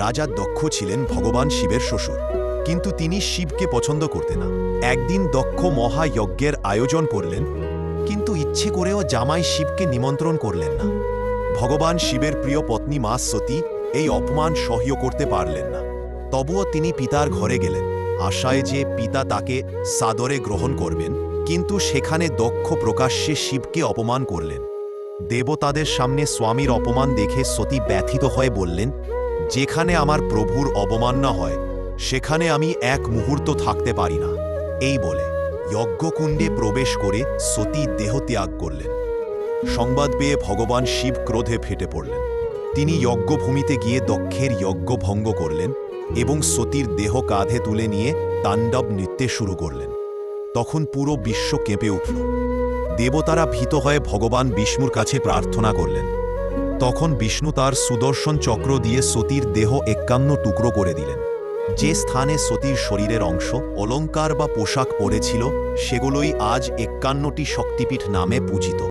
রাজা দক্ষ ছিলেন ভগবান শিবের শ্বশুর, কিন্তু তিনি শিবকে পছন্দ করতেন না। একদিন দক্ষ মহাযজ্ঞের আয়োজন করলেন, কিন্তু ইচ্ছে করেও জামাই শিবকে নিমন্ত্রণ করলেন না। ভগবান শিবের প্রিয় পত্নী মা সতী এই অপমান সহ্য করতে পারলেন না। তবুও তিনি পিতার ঘরে গেলেন। আশায় যে পিতা তাকে সাদরে গ্রহণ করবেন, কিন্তু সেখানে দক্ষ প্রকাশ্যে শিবকে অপমান করলেন। দেবতাদের সামনে স্বামীর অপমান দেখে সতী ব্যথিত হয়ে বললেন যেখানে আমার প্রভুর অবমাননা হয়, সেখানে আমি এক মুহূর্ত থাকতে পারি না। এই বলে যজ্ঞকুণ্ডে প্রবেশ করে সতী দেহ ত্যাগ করলেন। সংবাদ পেয়ে ভগবান শিব ক্রোধে ফেটে পড়লেন। তিনি যজ্ঞভূমিতে গিয়ে দক্ষের যজ্ঞ ভঙ্গ করলেন এবং সতীর দেহ কাঁধে তুলে নিয়ে তাণ্ডব নৃত্যে শুরু করলেন। তখন পুরো বিশ্ব কেঁপে উঠল। দেবতারা ভীত হয়ে ভগবান বিষ্ণুর কাছে প্রার্থনা করলেন। তখন বিষ্ণু তার সুদর্শন চক্র দিয়ে সতীর দেহ একান্ন টুকরো করে দিলেন। যে স্থানে সতীর শরীরের অংশ, অলঙ্কার বা পোশাক পরেছিল, সেগুলোই আজ একান্নটি শক্তিপীঠ নামে পূজিত।